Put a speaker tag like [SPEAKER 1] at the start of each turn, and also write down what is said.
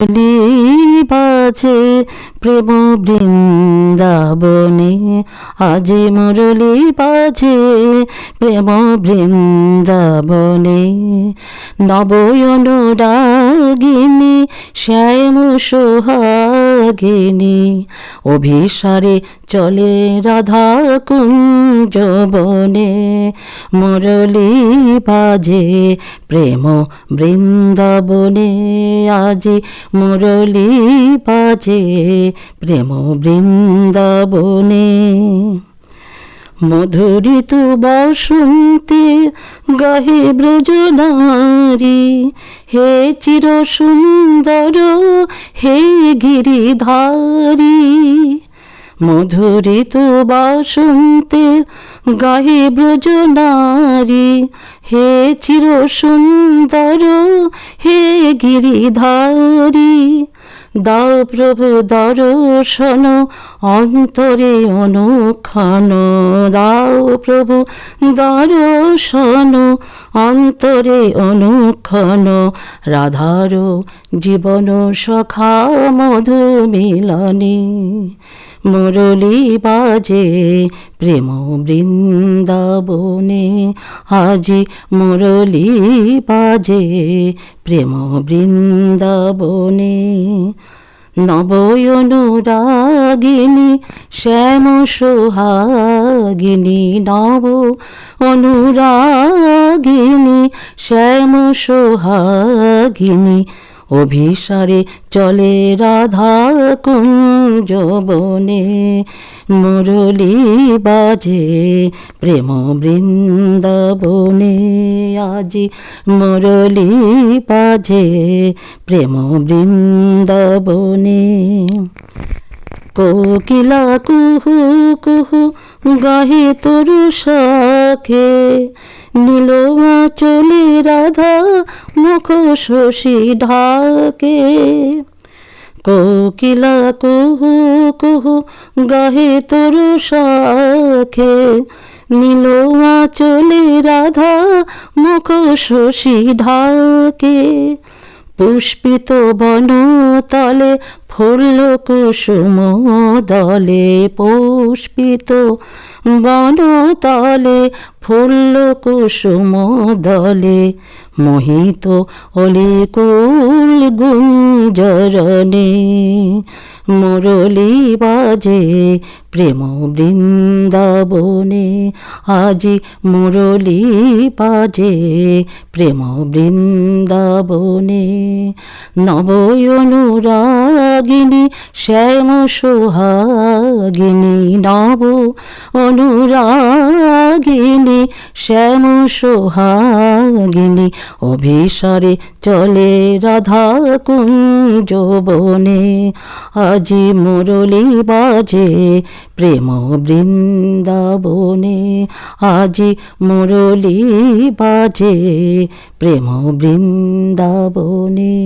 [SPEAKER 1] মুরলি বাজে প্রেম বৃন্দাবনে আজি মুরলি বাজে প্রেম বৃন্দাবনে নবয়নুরাগিনী শ্যাম সোহাগিনী অভিসারে চলে রাধা কুঞ্জ বনে। মুরলি বাজে প্রেম বৃন্দাবনে। আজি মুরলি বাজে প্রেম বৃন্দাবনে। মধুরিত বসন্তে গাহে ব্রজনারী হে চির সুন্দর হে গিরিধারী। মধুরিত বাসন্তে গাহে ব্রজনারী হে চির সুন্দর হে গিরিধারী। দাও প্রভু দর্শন, অন্তরে অনুক্ষণ। দাও প্রভু দর্শন, অন্তরে অনুক্ষণ। রাধার জীবন সখা মধু মিলনে মুরলি বাজে প্রেম বৃন্দাবনে। আজি মুরলি বাজে প্রেম বৃন্দাবনে। নবয়নুরাগিনী শ্যাম সোহাগিনী নব অনুরাগিনী শ্যাম সোহাগিনী অভিসারে চলে রাধা কুঞ্জ বনে। মুরলি বাজে প্রেম বৃন্দাবনে। আজি মুরলি বাজে প্রেম বৃন্দাবনে। কোকিলা কুহু কুহু গাহে তরু শাখে। নীলমা চলে রাধা মুখ শশী ঢাকে। কোকিলা কুহু কুহু গাহে তরু শাখে। নীলমা চলে রাধা মুখ শশী ঢাকে। পুষ্পিত বন তলে ফুল কুসুম দলে পুষ্পিত বন তলে ফুল কুসুম দলে মোহিত অলি কুল গুঞ্জরণে মুরলি বাজে প্রেম বৃন্দাবনে আজি মুরলি বাজে প্রেম বৃন্দাবনে নবয়নুরাগিনী শ্যাম সোহাগিনী নব অনুরাগিনী শ্যাম সোহাগিনী, অভিসারে চলে রাধা কুঞ্জ বনে আজি মুরলি বাজে প্রেম বৃন্দাবনে আজি মুরলি বাজে প্রেম বৃন্দাবনে